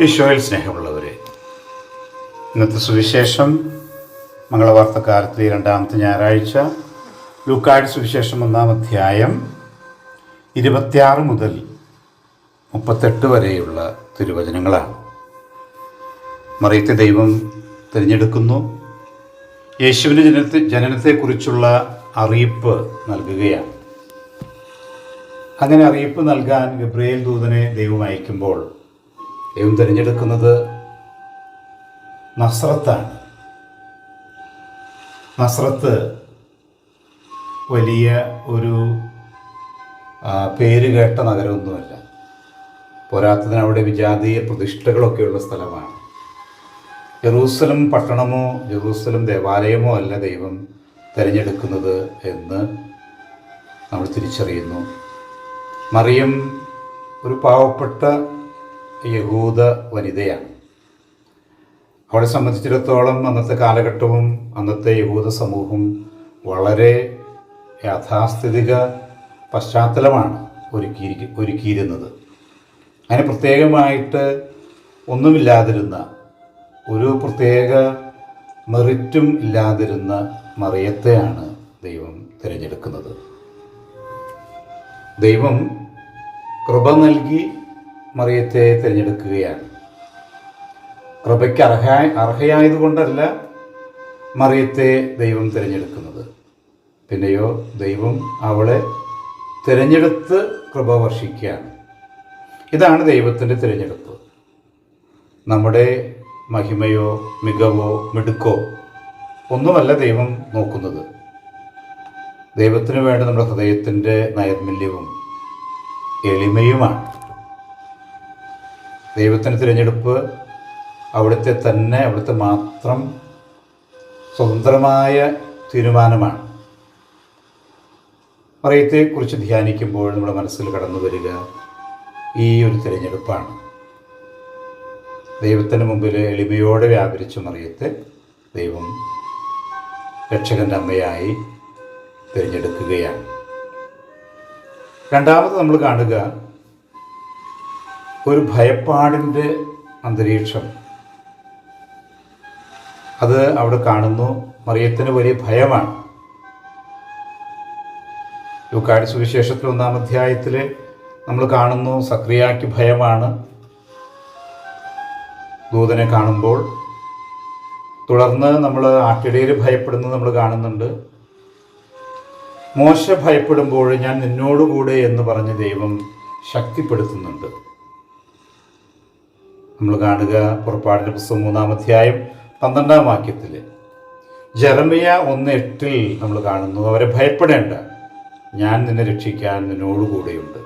ഈശോയിൽ സ്നേഹമുള്ളവരെ ഇന്നത്തെ സുവിശേഷം മംഗളവാർത്തക്കാലത്തിലെ രണ്ടാമത്തെ ഞായറാഴ്ച ലൂക്കാട് സുവിശേഷം ഒന്നാം അധ്യായം ഇരുപത്തിയാറ് മുതൽ മുപ്പത്തെട്ട് വരെയുള്ള തിരുവചനങ്ങളാണ്. മറിയത്തെ ദൈവം തിരഞ്ഞെടുക്കുന്നു. യേശുവിന്റെ ജനത്തെ ജനനത്തെക്കുറിച്ചുള്ള അറിയിപ്പ് നൽകുകയാണ്. അങ്ങനെ അറിയിപ്പ് നൽകാൻ ഗബ്രിയേൽ ദൂതനെ ദൈവം അയക്കുമ്പോൾ ദൈവം തിരഞ്ഞെടുക്കുന്നത് നസ്രത്താണ്. നസ്രത്ത് വലിയ ഒരു പേര് കേട്ട നഗരമൊന്നുമല്ല. പോരാത്തതിന് അവിടെ വിജാതീയ പ്രതിഷ്ഠകളൊക്കെയുള്ള സ്ഥലമാണ്. ജെറൂസലം പട്ടണമോ ജെറൂസലം ദേവാലയമോ അല്ല ദൈവം തിരഞ്ഞെടുക്കുന്നത് എന്ന് നമ്മൾ തിരിച്ചറിയുന്നു. മറിയം ഒരു പാവപ്പെട്ട യഹൂദ വനിതയാണ്. അവളെ സംബന്ധിച്ചിടത്തോളം അന്നത്തെ കാലഘട്ടവും അന്നത്തെ യഹൂദ സമൂഹം വളരെ യാഥാസ്ഥിതിക പശ്ചാത്തലമാണ് ഒരുക്കി ഒരുക്കിയിരുന്നത്. അതിന് പ്രത്യേകമായിട്ട് ഒന്നുമില്ലാതിരുന്ന ഒരു പ്രത്യേക മെറിറ്റും ഇല്ലാതിരുന്ന മറിയത്തെയാണ് ദൈവം തിരഞ്ഞെടുക്കുന്നത്. ദൈവം കൃപ നൽകി മറിയത്തെ തിരഞ്ഞെടുക്കുകയാണ്. കൃപയ്ക്ക് അർഹ അർഹയായതുകൊണ്ടല്ല മറിയത്തെ ദൈവം തിരഞ്ഞെടുക്കുന്നത്. പിന്നെയോ ദൈവം അവളെ തിരഞ്ഞെടുത്ത് കൃപ വർഷിക്കുകയാണ്. ഇതാണ് ദൈവത്തിന്റെ തിരഞ്ഞെടുപ്പ്. നമ്മുടെ മഹിമയോ മികവോ മിടുക്കോ ഒന്നുമല്ല ദൈവം നോക്കുന്നത്. ദൈവത്തിന് വേണ്ട നമ്മുടെ ഹൃദയത്തിന്റെ നൈർമല്യവും എളിമയുമാണ്. ദൈവത്തിന്റെ തിരഞ്ഞെടുപ്പ് അവിടുത്തെ തന്നെ അവിടുത്തെ മാത്രം സ്വതന്ത്രമായ തീരുമാനമാണ്. മറിയത്തെക്കുറിച്ച് ധ്യാനിക്കുമ്പോൾ നമ്മുടെ മനസ്സിൽ കടന്നു വരിക ഈ ഒരു തിരഞ്ഞെടുപ്പാണ്. ദൈവത്തിന് മുമ്പിൽ എളിമയോടെ വ്യാപരിച്ച മറിയത്തെ ദൈവം രക്ഷകന്റെ അമ്മയായി തിരഞ്ഞെടുക്കുകയാണ്. രണ്ടാമത് നമ്മൾ കാണുക ഒരു ഭയപ്പാടിന്റെ അന്തരീക്ഷം. അത് അവിടെ കാണുന്നു. മറിയത്തിന് വലിയ ഭയമാണ്. ലൂക്കാടി സുവിശേഷത്തിൽ ഒന്നാം അധ്യായത്തിൽ നമ്മൾ കാണുന്നു സക്രിയാക്ക് ഭയമാണ്. ദൂതനെ കാണുമ്പോൾ തുടർന്ന് നമ്മൾ ആട്ടിടയിൽ ഭയപ്പെടുന്നത് നമ്മൾ കാണുന്നുണ്ട്. മോശ ഭയപ്പെടുമ്പോൾ ഞാൻ നിന്നോടുകൂടെ എന്ന് പറഞ്ഞ് ദൈവം ശക്തിപ്പെടുത്തുന്നുണ്ട്. നമ്മൾ കാണുക പുറപ്പാടിന്റെ പുസ്തകം മൂന്നാം അധ്യായം പന്ത്രണ്ടാം വാക്യത്തിൽ. ജെറമിയ ഒന്ന് എട്ടിൽ നമ്മൾ കാണുന്നു അവരെ ഭയപ്പെടേണ്ട ഞാൻ നിന്നെ രക്ഷിക്കാൻ നിന്നോടുകൂടെയുണ്ട്.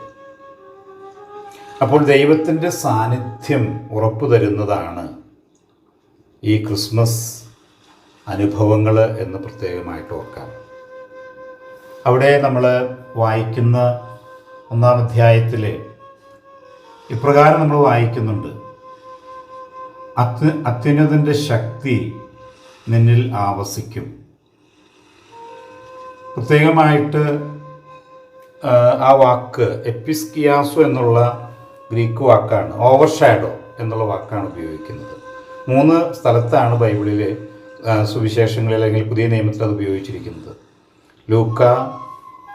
അപ്പോൾ ദൈവത്തിന്റെ സാന്നിധ്യം ഉറപ്പു തരുന്നതാണ് ഈ ക്രിസ്മസ് അനുഭവങ്ങൾ എന്ന് പ്രത്യേകമായിട്ട് ഓർക്കാം. അവിടെ നമ്മൾ വായിക്കുന്ന ഒന്നാം അധ്യായത്തിൽ ഇപ്രകാരം നമ്മൾ വായിക്കുന്നുണ്ട്. അത്യ ശക്തി നിന്നിൽ ആവസിക്കും. പ്രത്യേകമായിട്ട് ആ, വാക്ക് എപ്പിസ്കിയാസു എന്നുള്ള ഗ്രീക്ക് വാക്കാണ് ഓവർ ഷാഡോ എന്നുള്ള വാക്കാണ് ഉപയോഗിക്കുന്നത്. മൂന്ന് സ്ഥലത്താണ് ബൈബിളിലെ സുവിശേഷങ്ങളിൽ അല്ലെങ്കിൽ പുതിയ നിയമത്തിൽ അത് ഉപയോഗിച്ചിരിക്കുന്നത്. ലൂക്ക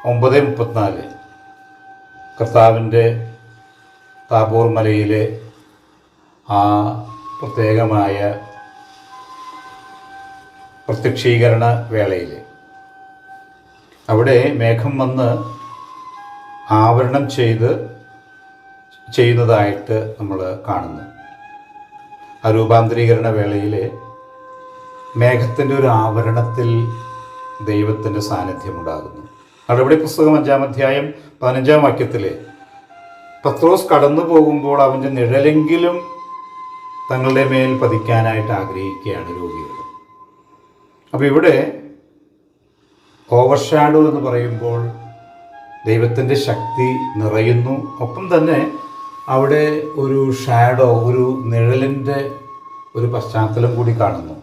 ഒമ്പത് മുപ്പത്തിനാല്. കർത്താവിന്റെ താബോർ മലയിലെ ആ പ്രത്യേകമായ പ്രത്യക്ഷീകരണ വേളയിൽ അവിടെ മേഘം വന്ന് ആവരണം ചെയ്ത് ചെയ്യുന്നതായിട്ട് നമ്മൾ കാണുന്നു. ആ രൂപാന്തരീകരണ വേളയിൽ മേഘത്തിന്റെ ഒരു ആവരണത്തിൽ ദൈവത്തിന്റെ സാന്നിധ്യമുണ്ടാകുന്നു. നടപടി പുസ്തകം അഞ്ചാം അധ്യായം പതിനഞ്ചാം വാക്യത്തിൽ പത്രോസ് കടന്നു പോകുമ്പോൾ അവന്റെ നിഴലെങ്കിലും തങ്ങളുടെ മേൽ പതിക്കാനായിട്ട് ആഗ്രഹിക്കുകയാണ് രോഗികൾ. അപ്പോൾ ഇവിടെ ഓവർഷാഡോ എന്ന് പറയുമ്പോൾ ദൈവത്തിന്റെ ശക്തി നിറയുന്നു. ഒപ്പം തന്നെ അവിടെ ഒരു ഷാഡോ ഒരു നിഴലിന്റെ ഒരു പശ്ചാത്തലം കൂടി കാണുന്നു.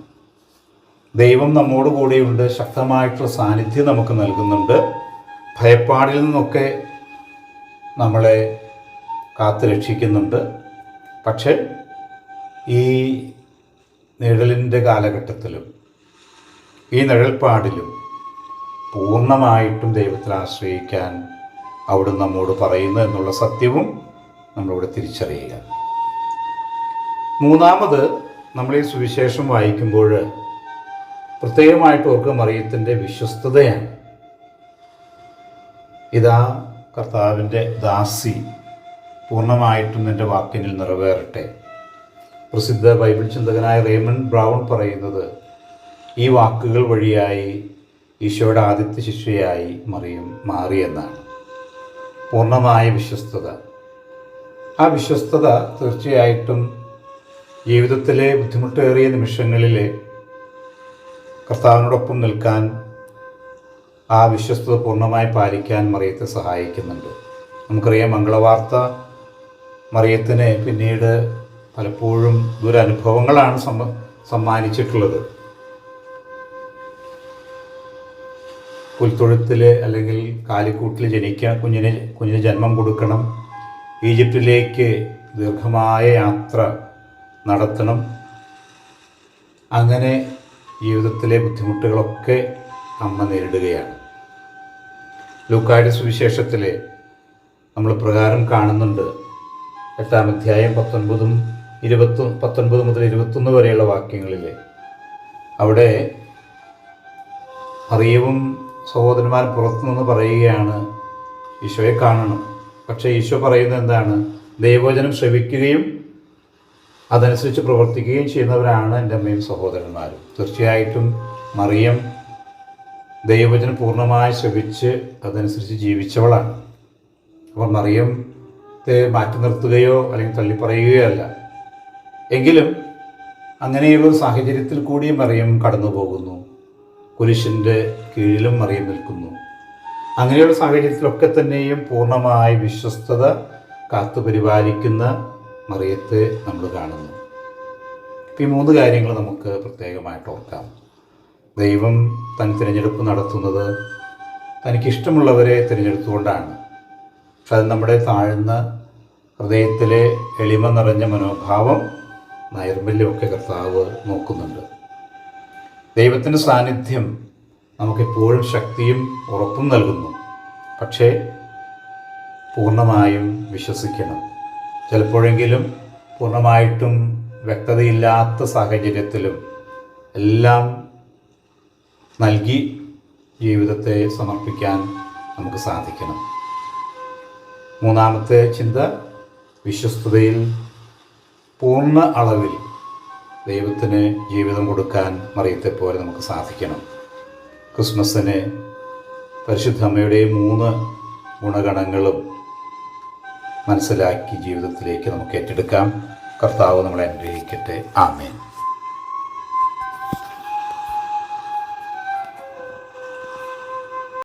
ദൈവം നമ്മോട് കൂടെയുണ്ട്. ശക്തമായിട്ടുള്ള സാന്നിധ്യം നമുക്ക് നൽകുന്നുണ്ട്. ഭയപ്പാടിൽ നിന്നൊക്കെ നമ്മളെ കാത്തു രക്ഷിക്കുന്നുണ്ട് പക്ഷേ ഈ നിഴലിന്റെ കാലഘട്ടത്തിലും ഈ നിഴൽപ്പാടിലും പൂർണമായിട്ടും ദൈവത്തിൽ ആശ്രയിക്കാൻ അവിടുന്ന് നമ്മോട് പറയുന്നു എന്നുള്ള സത്യവും നമ്മളിവിടെ തിരിച്ചറിയുക. മൂന്നാമത് നമ്മൾ ഈ സുവിശേഷം വായിക്കുമ്പോൾ പ്രത്യേകമായിട്ട് ഓർക്കുക മറിയത്തിന്റെ വിശ്വസ്തതയാണ്. ഇതാ കർത്താവിന്റെ ദാസി പൂർണമായിട്ടും നിന്റെ വാക്കിനിൽ നിറവേറട്ടെ. പ്രസിദ്ധ ബൈബിൾ ചിന്തകനായ റേമൺ ബ്രൗൺ പറയുന്നത് ഈ വാക്കുകൾ വഴിയായി ഈശോയുടെ ആദ്യത്തെ ശിഷ്യയായി മറിയും മാറിയെന്നാണ് പൂർണമായ വിശ്വസ്തത. ആ വിശ്വസ്തത തീർച്ചയായിട്ടും ജീവിതത്തിലെ ബുദ്ധിമുട്ടേറിയ നിമിഷങ്ങളിൽ കർത്താവിനോടൊപ്പം നിൽക്കാൻ ആ വിശ്വസ്തത പൂർണമായി പാലിക്കാൻ മറിയത്തെ സഹായിക്കുന്നുണ്ട്. നമുക്കറിയാം മംഗളവാർത്ത മറിയത്തിന് പിന്നീട് പലപ്പോഴും ദുരനുഭവങ്ങളാണ് സമ്മ സമ്മാനിച്ചിട്ടുള്ളത്. പുൽത്തൊഴുത്തിൽ അല്ലെങ്കിൽ കാലിക്കൂട്ടിൽ ജനിക്കുക കുഞ്ഞിന് കുഞ്ഞിന് ജന്മം കൊടുക്കണം. ഈജിപ്തിലേക്ക് ദീർഘമായ യാത്ര നടത്തണം. അങ്ങനെ ജീവിതത്തിലെ ബുദ്ധിമുട്ടുകളൊക്കെ അമ്മ നേരിടുകയാണ്. ലൂക്കായുടെ സുവിശേഷത്തിൽ നമ്മൾ പ്രകാരം കാണുന്നുണ്ട്. എട്ടാം അധ്യായം പത്തൊൻപതും ഇരുപത്തൊ പത്തൊൻപത് മുതൽ ഇരുപത്തൊന്ന് വരെയുള്ള വാക്യങ്ങളിൽ അവിടെ അറിയവും സഹോദരന്മാർ പുറത്തുനിന്ന് പറയുകയാണ് ഈശോയെ കാണണം. പക്ഷേ ഈശോ പറയുന്നത് എന്താണ്? ദൈവവചനം ശ്രവിക്കുകയും അതനുസരിച്ച് പ്രവർത്തിക്കുകയും ചെയ്യുന്നവരാണ് എന്റെ അമ്മയും സഹോദരന്മാരും. തീർച്ചയായിട്ടും മറിയം ദൈവവചനം പൂർണമായി ശ്രവിച്ച് അതനുസരിച്ച് ജീവിച്ചവളാണ്. അപ്പോൾ മറിയത്തെ മാറ്റി നിർത്തുകയോ അല്ലെങ്കിൽ തള്ളിപ്പറയുകയോ അല്ല. എങ്കിലും അങ്ങനെയുള്ള സാഹചര്യത്തിൽ കൂടി മറിയം കടന്നു പോകുന്നു കുരിശിന്റെ കീഴിലും മറിയം നിൽക്കുന്നു. അങ്ങനെയുള്ള സാഹചര്യത്തിലൊക്കെ തന്നെയും പൂർണമായി വിശ്വസ്തത കാത്തു പരിപാലിക്കുന്ന മറിയത്തെ നമ്മൾ കാണുന്നു. ഈ മൂന്ന് കാര്യങ്ങൾ നമുക്ക് പ്രത്യേകമായിട്ട് ഓർക്കാം. ദൈവം തൻ തിരഞ്ഞെടുപ്പ് നടത്തുന്നത് തനിക്കിഷ്ടമുള്ളവരെ തിരഞ്ഞെടുത്തുകൊണ്ടാണ്. പക്ഷെ അത് നമ്മുടെ താഴ്ന്ന ഹൃദയത്തിലെ എളിമ നിറഞ്ഞ മനോഭാവം നൈർമല്യമൊക്കെ കർത്താവ് നോക്കുന്നുണ്ട്. ദൈവത്തിന്റെ സാന്നിധ്യം നമുക്കെപ്പോഴും ശക്തിയും ഉറപ്പും നൽകുന്നു. പക്ഷേ പൂർണമായും വിശ്വസിക്കണം. ചിലപ്പോഴെങ്കിലും പൂർണമായിട്ടും വ്യക്തതയില്ലാത്ത സാഹചര്യത്തിലും എല്ലാം നൽകി ജീവിതത്തെ സമർപ്പിക്കാൻ നമുക്ക് സാധിക്കണം. മൂന്നാമത്തെ ചിന്ത വിശ്വസ്തതയിൽ പൂർണ അളവിൽ ദൈവത്തിന് ജീവിതം കൊടുക്കാൻ മറിയത്തെ പോലെ നമുക്ക് സാധിക്കണം. ക്രിസ്മസിന് പരിശുദ്ധ അമ്മയുടെ മൂന്ന് ഗുണഗണങ്ങളും മനസ്സിലാക്കി ജീവിതത്തിലേക്ക് നമുക്ക് ഏറ്റെടുക്കാം. കർത്താവ് നമ്മളെ അനുഗ്രഹിക്കട്ടെ. ആമേൻ.